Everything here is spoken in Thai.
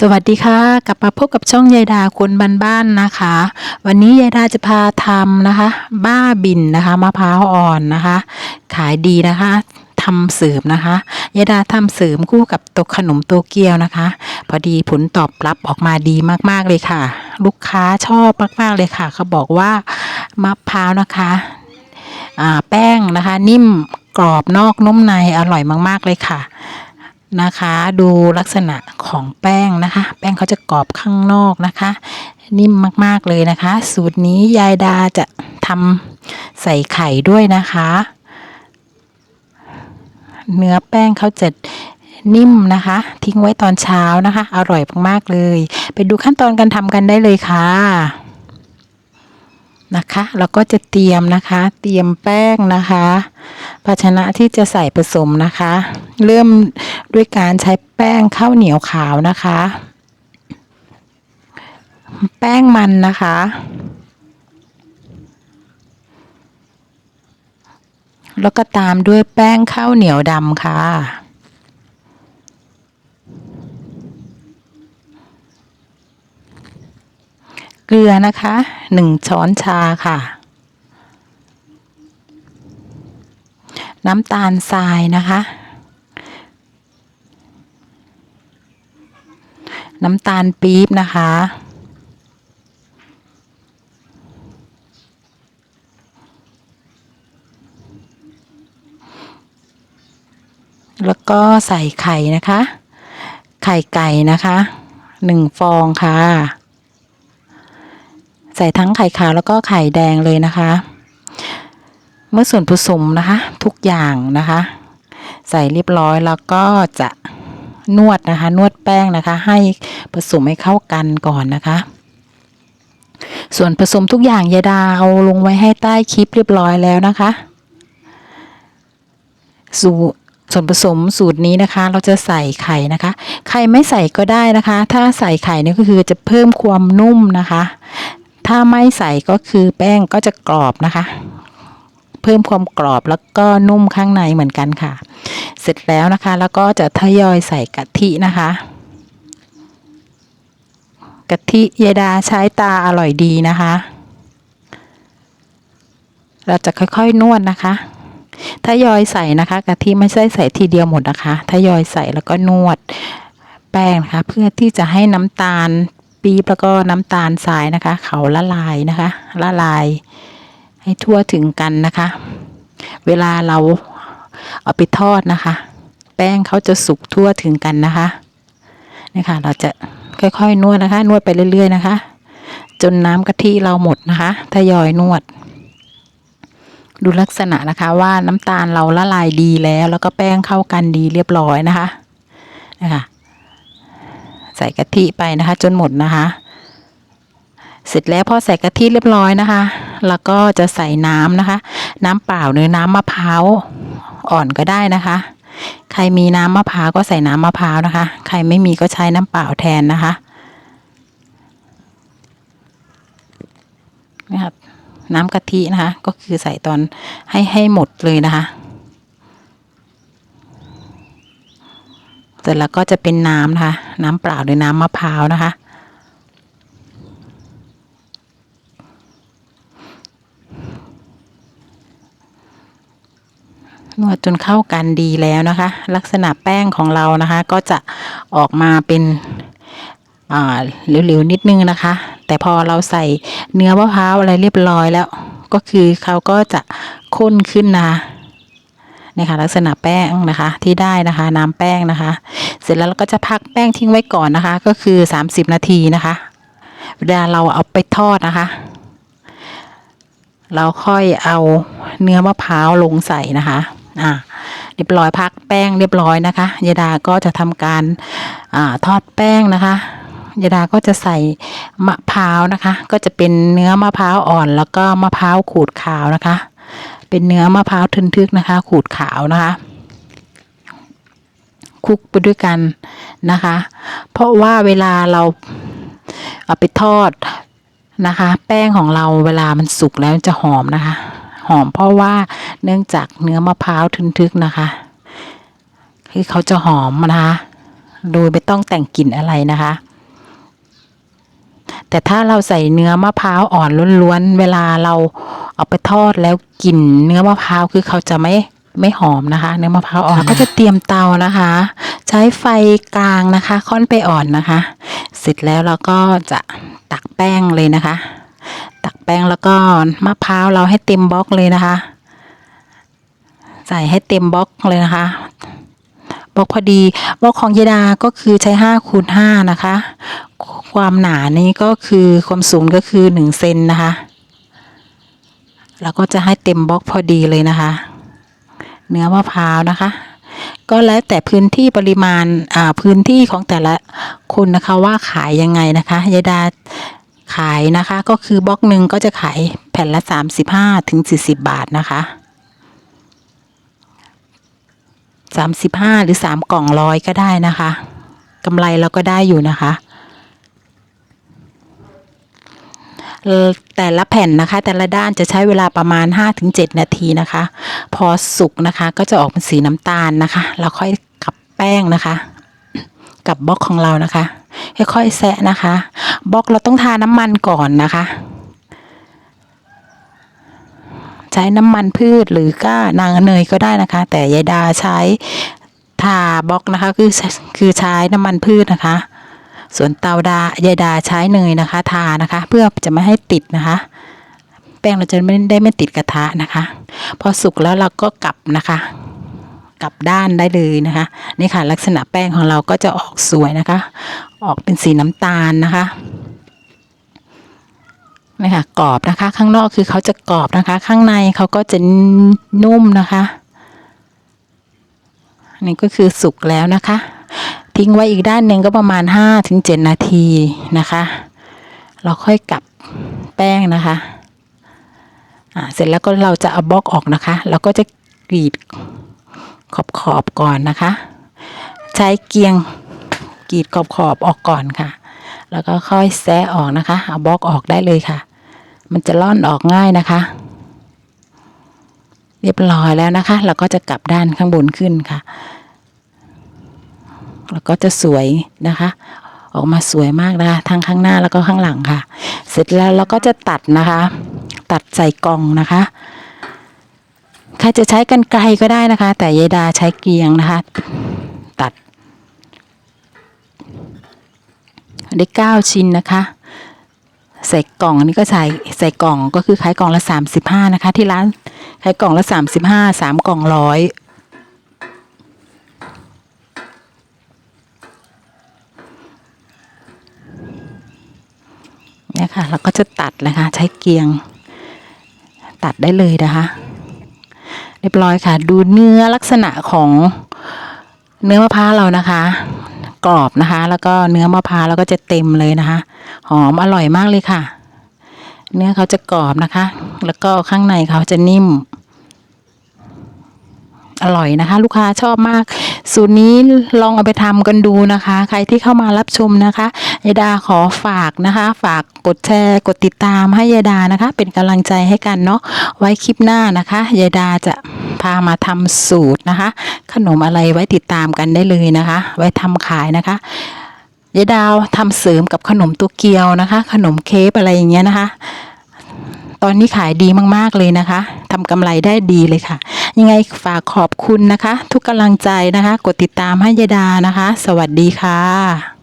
สวัสดีค่ะ กลับมาพบกับช่องยายดาคนบ้านๆนะคะ วันนี้ยายดาจะพาทำนะคะ บ้าบินนะคะมะพร้าวอ่อนนะคะ ขายดีนะคะทำเสริมนะคะยายดาทำเสริมคู่กับตกขนมโตเกียวนะคะ พอดีผลตอบรับออกมาดีมากๆเลยค่ะ ลูกค้าชอบมากๆเลยค่ะ เขาบอกว่ามะพร้าวนะคะแป้งนะคะ นิ่มกรอบนอกนุ่มในอร่อยมาก ๆเลยค่ะ นะคะ ดูลักษณะของแป้งนะคะ แป้งเขาจะกรอบข้างนอกนะคะ นิ่มมากๆเลยนะคะ สูตรนี้ยายดาจะทำใส่ไข่ด้วยนะคะ เนื้อแป้งเขาจะนิ่มนะคะ ทิ้งไว้ตอนเช้านะคะ อร่อยมากๆเลย ไปดูขั้นตอนการทำกันได้เลยค่ะ นะคะเราก็จะเตรียมนะคะ เตรียมแป้งนะคะ ภาชนะที่จะใส่ผสมนะคะ เริ่มด้วยการใช้แป้งข้าวเหนียวขาวนะคะ แป้งมันนะคะ แล้วก็ตามด้วยแป้งข้าวเหนียวดำค่ะ เกลือนะคะหนึ่งช้อนชาค่ะ น้ำตาลทรายนะคะ น้ำตาลปี๊บนะคะ แล้วก็ใส่ไข่นะคะ ไข่ไก่นะคะหนึ่งฟองค่ะ ใส่ทั้งไข่ขาวแล้วก็ไข่แดงเลยนะคะ เมื่อส่วนผสมนะคะ ทุกอย่างนะคะ ใส่เรียบร้อยแล้วก็จะนวดนะคะ นวดแป้งนะคะ ให้ผสมให้เข้ากันก่อนนะคะ ส่วนผสมทุกอย่างยายดาเอาลงไว้ให้ใต้คลิปเรียบร้อยแล้วนะคะสูส่วนผสมสูตรนี้นะคะ เราจะใส่ไข่นะคะ ไข่ไม่ใส่ก็ได้นะคะ ถ้าใส่ไข่นี่ก็คือจะเพิ่มความนุ่มนะคะ ถ้าไม่ใส่ก็คือแป้งก็จะกรอบนะคะ เพิ่มความกรอบแล้วก็นุ่มข้างในเหมือนกันค่ะ เสร็จแล้วนะคะ แล้วก็จะทยอยใส่กะทินะคะกะทิเยดาใช้ตาอร่อยดีนะคะ เราจะค่อยๆนวดนะคะทยอยใส่นะคะกะทิไม่ใช่ใส่ทีเดียวหมดนะคะทยอยใส่แล้วก็นวดแป้งนะคะ เพื่อที่จะให้น้ำตาล ปี๊บแล้วก็น้ำตาลทรายนะคะ เขาละลายนะคะ ละลาย ให้ทั่วถึงกันนะคะ เวลาเราเอาไปทอดนะคะ แป้งเขาจะสุกทั่วถึงกันนะคะนี่ค่ะ เราจะค่อยๆนวดนะคะ นวดไปเรื่อย ๆ นะคะ จนน้ำกะทิเราหมดนะคะทยอยนวด ดูลักษณะนะคะว่าน้ำตาลเราละลายดีแล้ว แล้วก็แป้งเข้ากันดีเรียบร้อยนะคะนะคะ ใส่กะทิไปนะคะ จนหมดนะคะ เสร็จแล้วพอใส่กะทิเรียบร้อยนะคะ แล้วก็จะใส่น้ำนะคะ น้ำเปล่าหรือน้ำมะพร้าวอ่อนก็ได้นะคะ ใครมีน้ำมะพร้าวก็ใส่น้ำมะพร้าวนะคะ ใครไม่มีก็ใช้น้ำเปล่าแทนนะคะนี่ครับน้ำกะทินะคะ ก็คือใส่ตอนให้ให้หมดเลยนะคะ เสร็จแล้วก็จะเป็นน้ำนะคะ น้ำเปล่าหรือน้ำมะพร้าวนะคะ นวดจนเข้ากันดีแล้วนะคะ ลักษณะแป้งของเรานะคะ ก็จะออกมาเป็นเหลวๆนิดนึงนะคะ แต่พอเราใส่เนื้อมะพร้าวอะไรเรียบร้อยแล้ว ก็คือเขาก็จะข้นขึ้นนะคะ นี่ค่ะลักษณะแป้งนะคะ ที่ได้นะคะ น้ำแป้งนะคะ เสร็จแล้วเราก็จะพักแป้งทิ้งไว้ก่อนนะคะ ก็คือ 30 นาทีนะคะ เวลาเราเอาไปทอดนะคะ เราค่อยเอาเนื้อมะพร้าวลงใส่นะคะอ่าเรียบร้อยพักแป้งเรียบร้อยนะคะยาดาก็จะทำการอ่าทอดแป้งนะคะยาดาก็จะใส่มะพร้าวนะคะ ก็จะเป็นเนื้อมะพร้าวอ่อน แล้วก็มะพร้าวขูดขาวนะคะ เป็นเนื้อมะพร้าวทึนทึกนะคะ ขูดขาวนะคะคลุกไปด้วยกันนะคะ เพราะว่าเวลาเราเอาไปทอดนะคะ แป้งของเราเวลามันสุกแล้วจะหอมนะคะ หอมเพราะว่าเนื่องจากเนื้อมะพร้าวทึนทึกนะคะคือเขาจะหอมนะคะ โดยไม่ต้องแต่งกลิ่นอะไรนะคะ แต่ถ้าเราใส่เนื้อมะพร้าวอ่อนล้วนๆเวลาเรา เอาไปทอดแล้วกลิ่นเนื้อมะพร้าวคือเขาจะไม่ไม่หอมนะคะ เนื้อมะพร้าวอ่อนก็จะเตรียมเตานะคะ ใช้ไฟกลางนะคะ ค่อนไปอ่อนนะคะ เสร็จแล้วเราก็จะตักแป้งเลยนะคะ ตักแป้งแล้วก็มะพร้าวเราให้เต็มบล็อกเลยนะคะ ใส่ให้เต็มบล็อกเลยนะคะบล็อกพอดีบล็อกของยายดาก็คือใช้ห้าคูณห้านะคะ ความหนานี่ก็คือความสูงก็คือหนึ่งเซนนะคะ แล้วก็จะให้เต็มบล็อกพอดีเลยนะคะ เนื้อมะพร้าวนะคะ ก็แล้วแต่พื้นที่ปริมาณอ่าพื้นที่ของแต่ละคนนะคะว่าขายยังไงนะคะยายดาขายนะคะก็คือบล็อกหนึ่งก็จะขายแผ่นละ 35ถึง40 บาทนะคะ 35 หรือ 3 กล่องร้อยก็ได้นะคะกำไรเราก็ได้อยู่นะคะ เอ่อ แต่ละแผ่นนะคะ แต่ละด้านจะใช้เวลาประมาณ 5-7 นาทีนะคะ พอสุกนะคะก็จะออกเป็นสีน้ำตาลนะคะ เราค่อยกับแป้งนะคะ กับบล็อกของเรานะคะ ค่อยๆแซะนะคะบล็อกเราต้องทาน้ำมันก่อนนะคะ ใช้น้ำมันพืชหรือก็นางเนยก็ได้นะคะ แต่ยายดาใช้ทาบล็อกนะคะ คือคือใช้น้ำมันพืชนะคะ ส่วนเตาดายายดาใช้เนยนะคะ ทานะคะ เพื่อจะไม่ให้ติดนะคะ แป้งเราจะไม่ได้ไม่ติดกระทะนะคะ พอสุกแล้วเราก็กลับนะคะกลับด้านได้เลยนะคะ นี่ค่ะ ลักษณะแป้งของเราก็จะออกสวยนะคะ ออกเป็นสีน้ำตาลนะคะนี่ค่ะกรอบนะคะ ข้างนอกคือเขาจะกรอบนะคะ ข้างในเขาก็จะนุ่มนะคะนี่ก็คือสุกแล้วนะคะ ทิ้งไว้อีกด้านหนึ่งก็ประมาณ5ถึง7นาทีนะคะ เราค่อยกลับแป้งนะคะอ่าเสร็จแล้วก็เราจะเอาบล็อกออกนะคะ เราก็จะกรีดขอบขอบก่อนนะคะ ใช้เกียงกรีดขอบขอบออกก่อนค่ะ แล้วก็ค่อยแซะออกนะคะ เอาบล็อกออกได้เลยค่ะ มันจะล่อนออกง่ายนะคะ เรียบร้อยแล้วนะคะ เราก็จะกลับด้านข้างบนขึ้นค่ะ แล้วก็จะสวยนะคะ ออกมาสวยมากนะคะทั้งข้างหน้าแล้วก็ข้างหลังค่ะ เสร็จแล้วเราก็จะตัดนะคะ ตัดใส่กล่องนะคะใครจะใช้กันไกลก็ได้นะคะ แต่ยายดาใช้เกียงนะคะ ตัดได้เก้าชิ้นนะคะใส่กล่องอันนี้ก็ใส่ใส่กล่องก็คือขายกล่องละสามสิบห้านะคะ ที่ร้านขายกล่องละสามสิบห้าสามกล่องร้อยเนี่ย ค่ะเราก็จะตัดนะคะ ใช้เกียง ตัดได้เลยนะคะ เรียบร้อยค่ะ ดูเนื้อลักษณะของเนื้อมะพร้าวเรานะคะ กรอบนะคะ แล้วก็เนื้อมะพร้าวเราก็จะเต็มเลยนะคะ หอมอร่อยมากเลยค่ะ เนื้อเขาจะกรอบนะคะ แล้วก็ข้างในเขาจะนิ่ม อร่อยนะคะ ลูกค้าชอบมาก สูตรนี้ลองเอาไปทำกันดูนะคะ ใครที่เข้ามารับชมนะคะยายดาขอฝากนะคะ ฝากกดแชร์กดติดตามให้ยายดานะคะ เป็นกำลังใจให้กันเนาะไว้คลิปหน้านะคะยายดาจะพามาทำสูตรนะคะ ขนมอะไรไว้ติดตามกันได้เลยนะคะ ไว้ทำขายนะคะยายดาวทำเสริมกับขนมตัวเกียวนะคะ ขนมเค้กอะไรอย่างเงี้ยนะคะ ตอนนี้ขายดีมากๆเลยนะคะทำกำไรได้ดีเลยค่ะ ยังไงฝากขอบคุณนะคะ ทุกกำลังใจนะคะ กดติดตามให้ยายดานะคะ สวัสดีค่ะ